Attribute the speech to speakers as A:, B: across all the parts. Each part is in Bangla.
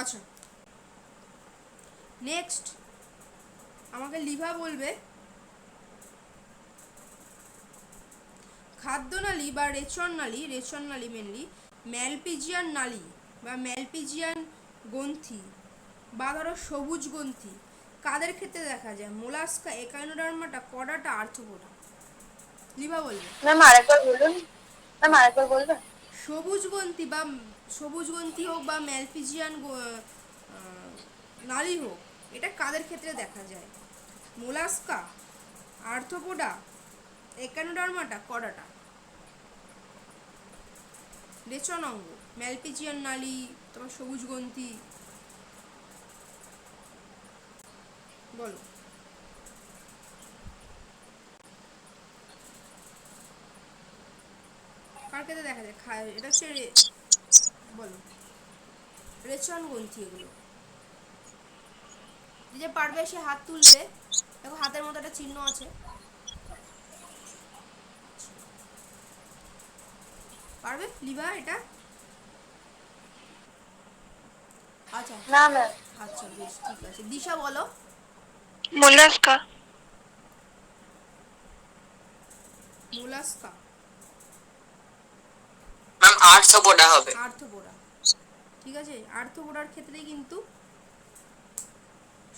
A: আচ্ছা। নেক্সট আমাকে লিভা বলবে খাদ্যনালী বা রেচন নালী রেচন নালী মেনলি ম্যালপিজিয়ান নালী বা ম্যালপিজিয়ান গ্রন্থি বা ধরো সবুজ গ্রন্থি, কাদের ক্ষেত্রে দেখা যায়? মোলাস্কা একানোডার্মাটা কডাটা আর্থোপোডা লিভা বলবে।
B: ম্যাম আরেকবার বলুন। ম্যাম আরেকবার বলবেন?
A: সবুজ গ্রন্থি বা সবুজ গ্রন্থি হোক বা ম্যালফিজিয়ান নালি হোক, এটা কাদের ক্ষেত্রে দেখা যায়? Mollusca Arthropoda একানোডার্মাটা, কডাটা? রেচন অঙ্গ ম্যালপিজিয়ান নালি, তোমার সবুজ গ্রন্থি বলো। কার ক্ষেত্রে দেখা যায়? এটা হচ্ছে বলো। রেচন গ্রন্থি এগুলো। যে পারবে সে হাত তুলবে। দেখো হাতের মতো একটা চিহ্ন আছে। পারবে? লিভা এটা? আচ্ছা।
B: না ম্যাম।
A: আচ্ছা বেশ ঠিক আছে। দিশা বলো।
B: মোলাস্কা।
A: মোলাস্কা?
C: ম্যাম আর্থ্রোপোডা হবে।
A: আর্থপোড়া ঠিক আছে? আর্থপোড়ার ক্ষেত্রেই কিন্তু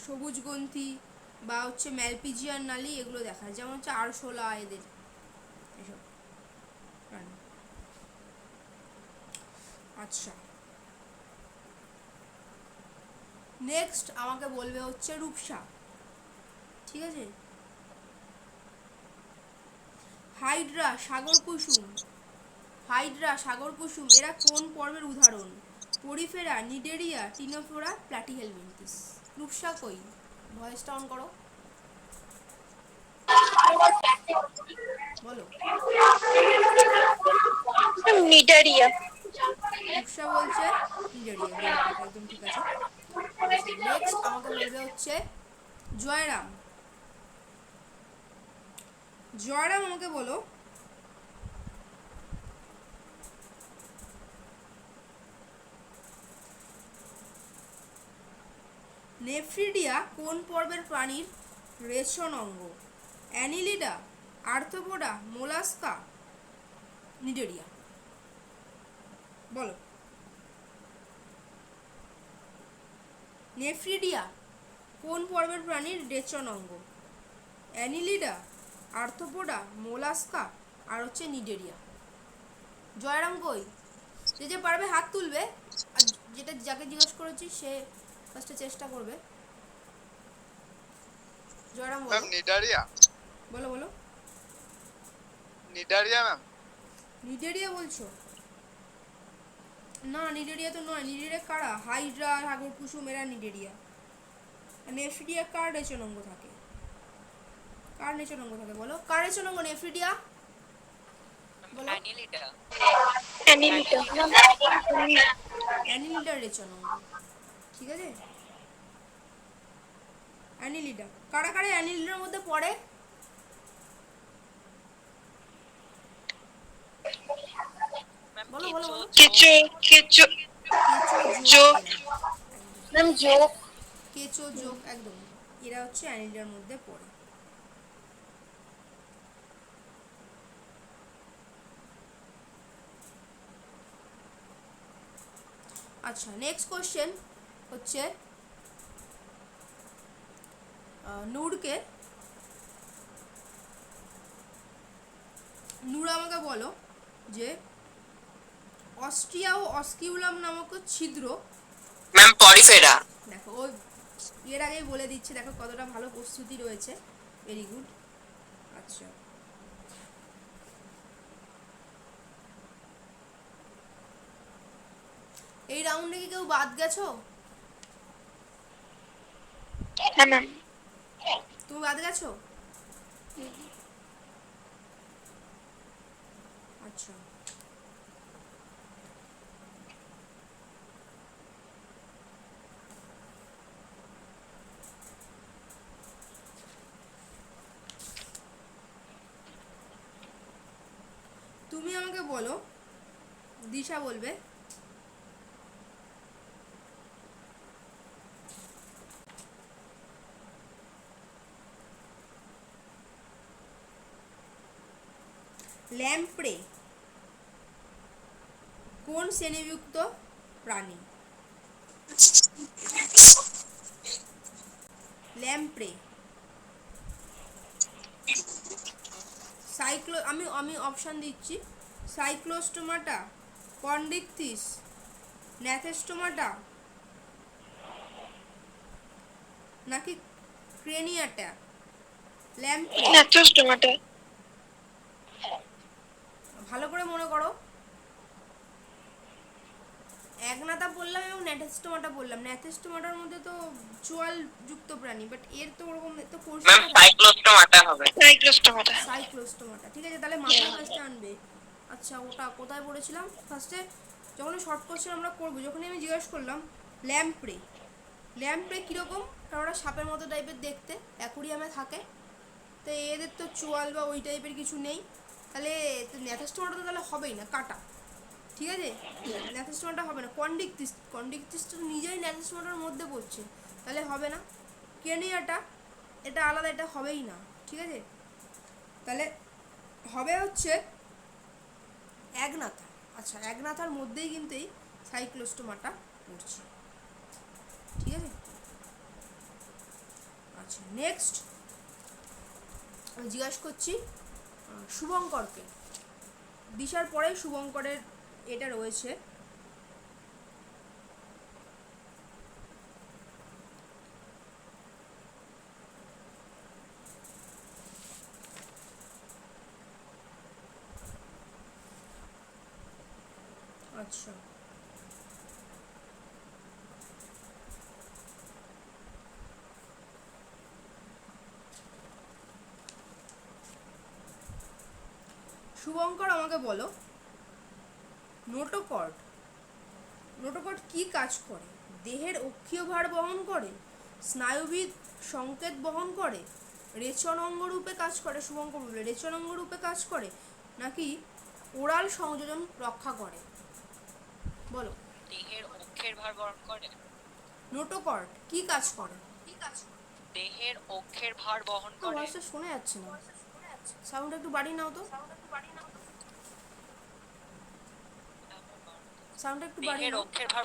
A: সবুজ গ্রন্থি বা হচ্ছে ম্যালপিজিয়ান নালী এগুলো দেখা যেমন হচ্ছে আরশোলা, এদের। এসব। আচ্ছা। নেক্সট আমাকে বলবে হচ্ছে রূপসা। ঠিক আছে? হাইড্রা, সাগর কুসুম। হাইড্রা সাগর কুসুম এরা কোন পর্বের উদাহরণ? Porifera Cnidaria Ctenophora Platyhelminthes. Rupsa কই? ভয়েসটা অন করো। বলো।
B: নিডারিয়া।
A: রূপসা বলছে নিডেরিয়া। একদম ঠিক আছে। নেক্সট আমাকে বলবে হচ্ছে জয়রাম। জয়রাম আমাকে বলো নেফ্রিডিয়া কোন পর্বের প্রাণীর রেশন অঙ্গ? Annelida Arthropoda Mollusca, Cnidaria. বলো। নেফ্রিডিয়া কোন পর্বের প্রাণীর রেচন অঙ্গ? অ্যানিলিডা আর্থোপোডা মোলাস্কা আর হচ্ছে নিডেরিয়া। জয়রাম কই? যে যে পারবে হাত তুলবে, আর যেটা যাকে জিজ্ঞেস করেছি সে ফার্স্টে চেষ্টা করবে। জয়রাম বলো।
D: Ma'am cnidaria.
A: বলো বলো।
D: নিডারিয়া ম্যাম
A: নিডেরিয়া বলছো? না নিডেরিয়া তো নয়। নিডেরিয়া কারা? হাইড্রা সাগর কুসুম এরা নিডেরিয়া। নেফ্রিডিয়া কার রেচন অঙ্গ থাকে? কার রেচন অঙ্গ থাকে বলো? কার রেচন অঙ্গ নেফ্রিডিয়া বলো।
B: অ্যানিলিটা।
A: অ্যানিলিডার রেচন অঙ্গ ঠিক আছে? অ্যানিলিডা। কারা কারা অ্যানিলিডার মধ্যে পড়ে? বলো বলো বলো।
B: কেঁচো কেঁচো
A: কেঁচো
B: যোগ।
A: যোগ এরা।
B: ম্যাম যোগ
A: কেঁচো যোগ একদম। এরা হচ্ছে অ্যানিলিডার মধ্যে পড়ে। আচ্ছা নেক্সট কোশ্চেন হচ্ছে নূরকে নূর আমাকে বলো যে অস্ট্রিয়া ও অস্কিউলাম নামক ছিদ্র
C: ম্যাম পরিফেরা।
A: দেখো ও এর আগেই বলে দিচ্ছে দেখো কতটা ভালো প্রস্তুতি রয়েছে। ভেরি গুড আচ্ছা। এই রাউন্ডে কি কেউ বাদ গেছো?
B: হ্যাঁ
A: তুমি বাদ গেছো? আচ্ছা। তুমি আমাকে বলো দিশা বলবে। ল্যাম্প্রে কোন শ্রেণীযুক্ত প্রাণী? ল্যাম্প্রে সাইক্লো, আমি আমি অপশান দিচ্ছি। সাইক্লোস্টোমাটা কন্ডিকথিস ন্যাথেস্টোমাটা, নাকি ক্রেনিয়াটা? ল্যাম্প্রে
B: ন্যাচুরাল টমেটো
A: ভালো করে মনে করো। একনাতা বললাম এবং ন্যাথেস্টোমাটা বললাম। ন্যাথেস্টোমাটার মধ্যে তো চোয়াল যুক্ত প্রাণী বাট এর তো ওরকম তো কোর্স
C: ম্যাম সাইক্লোস্টোমাটা হবে।
B: সাইক্লোস টমেটো।
A: সাইক্লোস্টোমাটা ঠিক আছে তাহলে মাথায় ফার্স্টে আনবে। আচ্ছা ওটা কোথায় পড়েছিলাম? ফার্স্টে যখন শর্ট কোশ্চেন আমরা করব যখনই আমি জিজ্ঞেস করলাম ল্যাম্প্রে ল্যাম্প্রে কীরকম? কারণ ওরা সাপের মতো টাইপের দেখতে অ্যাকুরিয়ামে থাকে। তো এদের তো চোয়াল বা ওই টাইপের কিছু নেই। তাহলে ন্যাথাস্টোমাটা তো তাহলে হবেই না, কাটা। ঠিক আছে? ন্যাথাস্টোমাটা হবে না, কন্ডিকটিস তো নিজেই ন্যাথাস্টোমাটার মধ্যে পড়ছে। তাহলে হবে না। কেনিয়াটা, এটা আলাদা, এটা হবেই না। ঠিক আছে? তাহলে হবে হচ্ছে একনাথা আচ্ছা একনাথার মধ্যেই কিন্তু এই সাইক্লোস্টোমাটা পড়ছে। ঠিক আছে? আচ্ছা নেক্সট জিজ্ঞাসা করছি শুভঙ্করকে। দিশার পরেই শুভঙ্করের এটা রয়েছে আচ্ছা শুভঙ্কর আমাকে বলো। নোটোকর্ড নোটোকর্ড কি কাজ করে? দেহের অক্ষীয় ভার বহন করে? স্নায়ুবিদ সংকেত বহন করে? রেচন অঙ্গ রূপে কাজ করে? শুভঙ্কর বলবে রেচন অঙ্গ রূপে কাজ করে? নাকি ওরাল সংযোজন রক্ষা করে? বলো।
D: দেহের অক্ষের ভার বহন করে?
A: নোটোকর্ড কি কাজ করে? কি কাজ
D: দেহের অক্ষের ভার বহন করে।
A: শোনা যাচ্ছে না। সাউন্ড একটু বাড়িয়ে নাও তো। সাউন্ড একটু বাড়িয়ে
D: দেহের
A: নাও।
D: অক্ষের ভার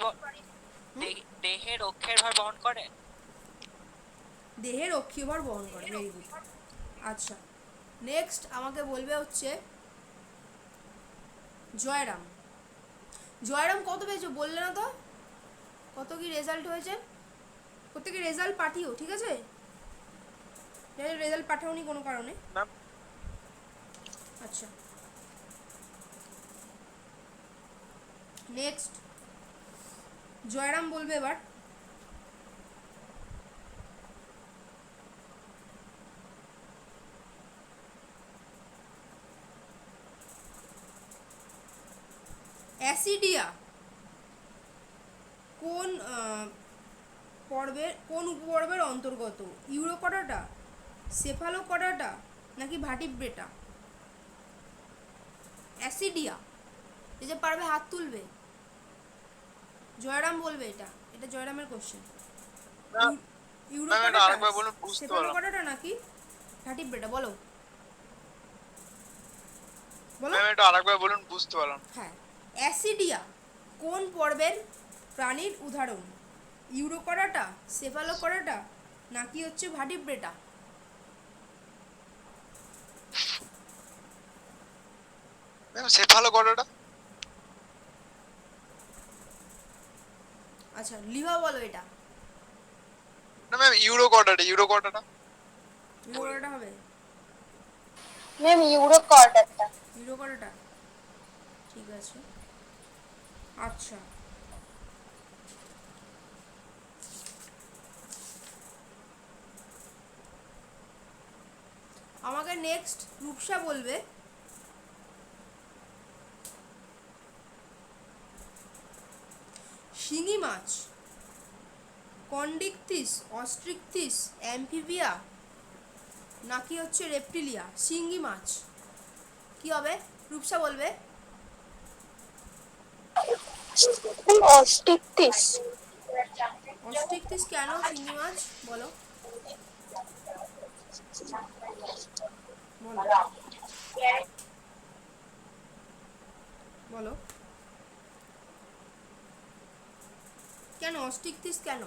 D: দেহের অক্ষের ভার বহন করে?
A: দেহের অক্ষীয় ভার বহন করে ভেরি গুড আচ্ছা নেক্সট আমাকে বলবে হচ্ছে জয়রাম। জয়রাম কত পেয়েছ বললে না তো? কত কি রেজাল্ট হয়েছে? প্রত্যেকে রেজাল্ট পাঠিও ঠিক আছে? রেজাল্ট পাঠাওনি কোনো কারণে?
C: ম্যাম
A: আচ্ছা। নেক্সট জয়রাম বলবে এবার। অ্যাসিডিয়া কোন পর্বের, কোন উপপর্বের অন্তর্গত? ইউরোকডাটা, সেফালোকডাটা নাকি ভাটিব্রেটা? অ্যাসিডিয়া। এই যে পারবে হাত তুলবে। জয়রাম বলবে এটা। এটা জয়রামের কোশ্চেন। সেফালোকডাটা নাকি? ভাটিব্রেটা বলো। বলো।
E: এটা আরেকবার বলুন বুঝতে পারলাম।
A: হ্যাঁ। অ্যাসিডিয়া কোন পর্বের প্রাণীর উদাহরণ? ইউরোকরাটা সেফালোকরাটা নাকি হচ্ছে ভাটিব্রেটা
E: ম্যাম সেফালো কটাটা
A: আচ্ছা লিভা বলো এটা।
E: না ma'am urochordata urochordata
A: urochordata হবে?
B: ম্যাম ইউরো কর্ডারটা
A: ইউরোকরাটা ঠিক আছে। আচ্ছা। আমাকে নেক্সট রূপসা বলবে। শিঙি মাছ কন্ডিকথিস অস্ট্রিকথিস অ্যাম্ফিবিয়া নাকি হচ্ছে রেপটিলিয়া শিঙ্গি মাছ। কি হবে? রূপসা বলবে?
B: অস্টিকটিস
A: অস্ট্রিকথিস কেন শিঙ্গি মাছ? বলো। বলো। কেন? অস্টিকথিস কেন?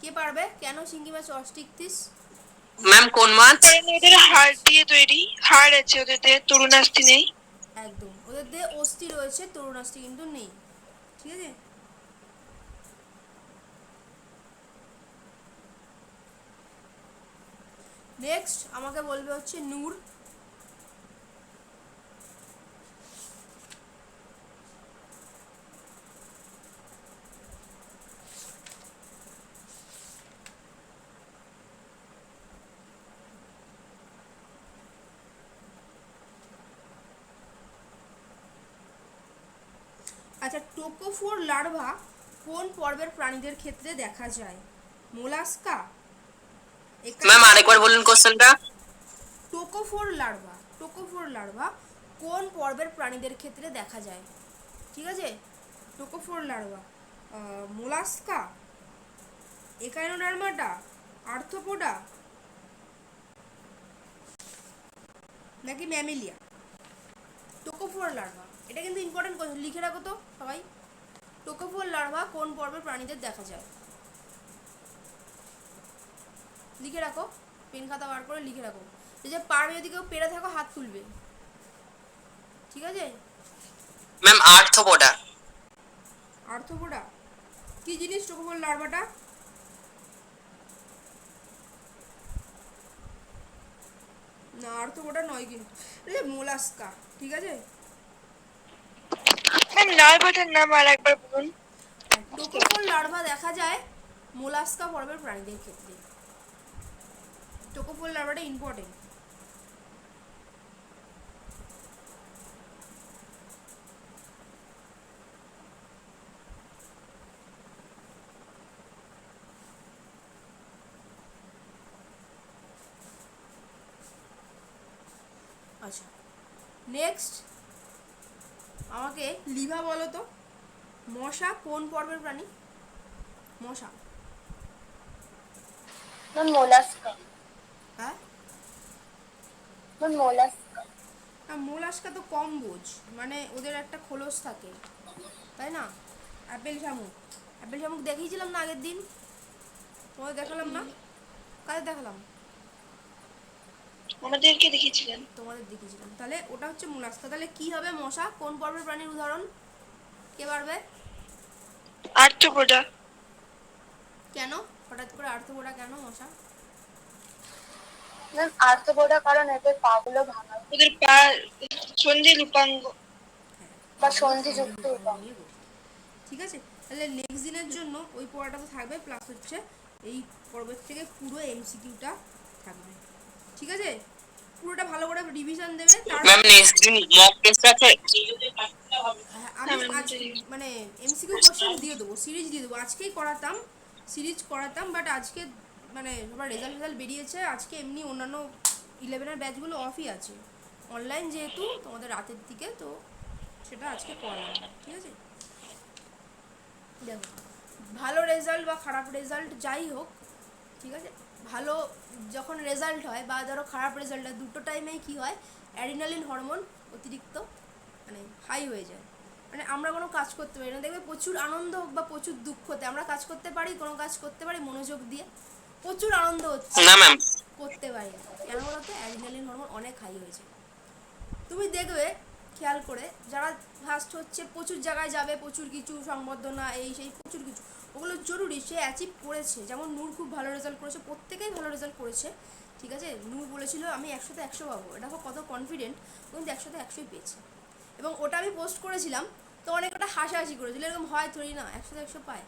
A: কে পারবে? কেন সিঙ্গি মাছ অস্টিকথিস
C: ম্যাম কোন মাছ?
B: ওদের হাড় দিয়ে তৈরি। হাড় আছে ওদের দেহে তরুণাস্থি নেই।
A: একদম। ওদের দিয়ে অস্থি রয়েছে তরুণাস্থি কিন্তু নেই। ঠিক আছে? নেক্সট আমাকে বলবে হচ্ছে নূর আচ্ছা টোকোফোর লার্ভা কোন পর্বের প্রাণীদের ক্ষেত্রে দেখা যায়? মোলাস্কা।
C: ম্যাম আরেকবার বলুন কোশ্চেনটা
A: টোকোফোর লার্ভা টোকোফোর লার্ভা কোন পর্বের প্রাণীদের ক্ষেত্রে দেখা যায়? ঠিক আছে? Trochophore larva Mollusca Echinodermata Arthropoda নাকি ম্যামেলিয়া? Trochophore larva. এটা কিন্তু ইম্পর্টেন্ট কোশ্চেন লিখে রাখো তো সবাই। টোকোফোর লার্ভা কোন পর্বের প্রাণীদের দেখা যায়? লিখে রাখো পেন খাতা বার করে লিখে রাখো। এই যে পারবে যদি কেউ পেরে থাকো হাত তুলবে। ঠিক আছে?
C: ম্যাম আর্থপোডা
A: আর্থোপোডা কি জিনিস টোকোফোর লার্ভাটা? না আর্থোপোডা নয় কিন্তু। মোলাস্কা ঠিক আছে?
B: লার্ভাটার নাম একবার বলুন।
A: লার্ভা দেখা যায় মোলাস্কা পর্বের প্রাণীদের ক্ষেত্রে। লার্ভাটা ইম্পর্টেন্ট আচ্ছা। নেক্সট আমাকে লিভা বলো তো? মশা কোন পর্বের প্রাণী? মশা। হ্যাঁ?
B: মোলাস্কা
A: তো কম বোঝ। মানে ওদের একটা খোলস থাকে। তাই না? অ্যাপেল শামুক। অ্যাপেল শামুক দেখিয়েছিলাম না আগের দিন? তোমাদের দেখালাম না? কাদের দেখালাম?
B: আমাদেরকে দেখিয়েছিলেন।
A: তোমাদের দেখিয়েছিলাম। তাহলে ওটা হচ্ছে মোলাস্কা। তাহলে কি হবে মশা? কোন পর্বের প্রাণীর উদাহরণ? কে পারবে
B: আর্থপোডা
A: কেন? হঠাৎ করে আর্থপোড়া কেন মশা?
F: ম্যাম আর্থপোডা কারণ এদের পাগুলো ভাঙা
B: ওদের পা সন্ধি রূপাঙ্গ।
F: বা সন্ধিযুক্ত উপাং
A: নিয়ে ঠিক আছে? তাহলে নেক্সট দিনের জন্য ওই পড়াটা তো থাকবে প্লাস হচ্ছে এই পর্বের থেকে পুরো এমসিকিউটা থাকবে। ঠিক আছে? পুরোটা ভালো করে রিভিশন দেবে
C: ম্যাম নেক্সট দিন মক টেস্ট আছে?
A: হ্যাঁ, আমি আজ মানে এমসিকিউ কোশ্চেন দিয়ে দেবো সিরিজ দিয়ে দেবো। আজকেই করাতাম সিরিজ করাতাম বাট আজকে মানে সবার রেজাল্ট ফেজাল্ট বেরিয়েছে আজকে এমনি অন্যান্য ইলেভেনের ব্যাচগুলো অফই আছে। অনলাইন যেহেতু তোমাদের রাতের দিকে তো সেটা আজকে করালাম ঠিক আছে? দেখো ভালো রেজাল্ট বা খারাপ রেজাল্ট যাই হোক ঠিক আছে? ভালো যখন রেজাল্ট হয় বা ধরো খারাপ রেজাল্ট হয় দুটো টাইমেই কী হয়? অ্যাডিনালিন হরমোন অতিরিক্ত মানে হাই হয়ে যায়। মানে আমরা কোনো কাজ করতে পারি না। দেখবে প্রচুর আনন্দ হোক বা প্রচুর দুঃখতে আমরা কাজ করতে পারি কোনো কাজ করতে পারি মনোযোগ দিয়ে প্রচুর আনন্দ হচ্ছে।
C: না ম্যাম
A: করতে পারি না। কেন বলতো? অ্যাডিনালিন হরমোন অনেক হাই হয়েছে তুমি দেখবে খেয়াল করে যারা ফার্স্ট হচ্ছে প্রচুর জায়গায় যাবে প্রচুর কিছু সংবর্ধনা এই সেই প্রচুর কিছু। ওগুলো জরুরি, সে অ্যাচিভ করেছে। যেমন নূর খুব ভালো রেজাল্ট করেছে, প্রত্যেকেই ভালো রেজাল্ট করেছে, ঠিক আছে? নূর বলেছিল, আমি একশোতে একশো পাবো। এটা কত কনফিডেন্ট ও কিন্তু একশোতে একশোই পেয়েছে। এবং ওটা আমি পোস্ট করেছিলাম, তো অনেক ওটা হাসাহাসি করেছিল, এরকম হয় থরি না, একশোতে একশো পায়,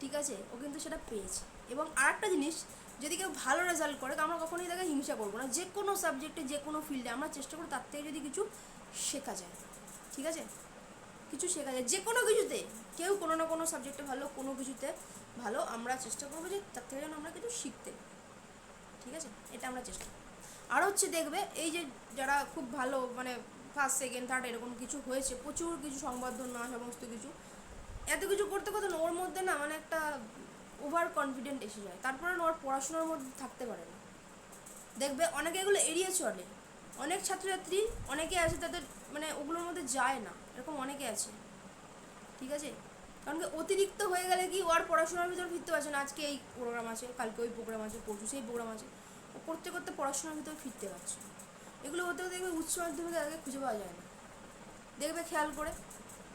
A: ঠিক আছে? ও কিন্তু সেটা পেয়েছে। এবং আরেকটা জিনিস, যদি কেউ ভালো রেজাল্ট করে আমরা কখনোই তাকে হিংসা করব না। যে কোনো সাবজেক্টে যে কোনো ফিল্ডে আমরা চেষ্টা করি, তার থেকে যদি কিছু শেখা যায়, ঠিক আছে? কিছু শেখা যায় যে কোনো কিছুতে, কেউ কোনো না কোনো সাবজেক্টে ভালো, কোনো কিছুতে ভালো, আমরা চেষ্টা করব যে তার থেকে যেন আমরা কিছু শিখতে ঠিক আছে? এটা আমরা চেষ্টা আর হচ্ছে দেখবে, এই যে যারা খুব ভালো মানে ফার্স্ট সেকেন্ড থার্ড এরকম কিছু হয়েছে, প্রচুর কিছু সংবর্ধনা সমস্ত কিছু, এত কিছু করতে করতে না, ওর মধ্যে না মানে একটা ওভার কনফিডেন্ট এসে যায়। তারপরে ওর পড়াশোনার মধ্যে থাকতে পারে না। দেখবে অনেকে এগুলো এড়িয়ে চলে। অনেক ছাত্রছাত্রী, অনেকে আছে তাদের মানে ওগুলোর যায় না এরকম অনেকে আছে। ঠিক আছে? কারণ কি অতিরিক্ত হয়ে গেলে কি ও আর পড়াশোনার ভিতর ফিরতে পারছে না আজকে এই প্রোগ্রাম আছে কালকে ওই প্রোগ্রাম আছে পরশু সেই প্রোগ্রাম আছে। ও করতে করতে পড়াশোনার ভিতর ফিরতে পারছে। এগুলো হতে হতে দেখবে উচ্চ মাধ্যমিকে আগে খুঁজে পাওয়া যায় না। দেখবে খেয়াল করে।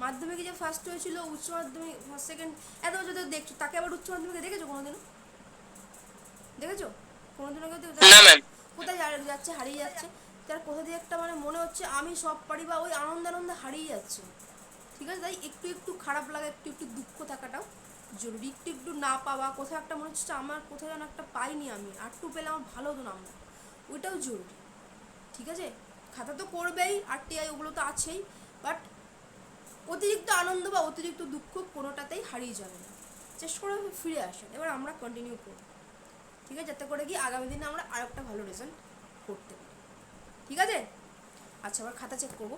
A: মাধ্যমিকে যে ফার্স্ট হয়েছিল উচ্চ মাধ্যমিক ফার্স্ট সেকেন্ড এত বছর দেখছ তাকে আবার উচ্চ মাধ্যমিকে দেখেছ কোনোদিনও? দেখেছ? কোনোদিনও কেউ কোথায় যাচ্ছে হারিয়ে যাচ্ছে? তার কোথা দিয়ে একটা মানে মনে হচ্ছে আমি সব পারি বা ওই আনন্দ আনন্দে হারিয়ে যাচ্ছে। ঠিক আছে? তাই একটু একটু খারাপ লাগা, একটু একটু দুঃখ থাকাটাও জরুরি। একটু একটু না পাওয়া, কোথাও একটা মনে হচ্ছে আমার কোথাও যেন একটা পাইনি আমি একটু পেলে আমার ভালো হতো নামটা ওইটাও জরুরি। ঠিক আছে? খাতা তো করবেই, আর টিআই ওগুলো তো আছেই বাট অতিরিক্ত আনন্দ বা অতিরিক্ত দুঃখ কোনোটাতেই হারিয়ে যাবে না। চেষ্টা করে ফিরে আসার এবার আমরা কন্টিনিউ করব। ঠিক আছে? যাতে করে কি আগামী দিনে আমরা আর একটা ভালো রেজাল্ট করতে পারি। ঠিক আছে আচ্ছা আবার খাতা চেক করব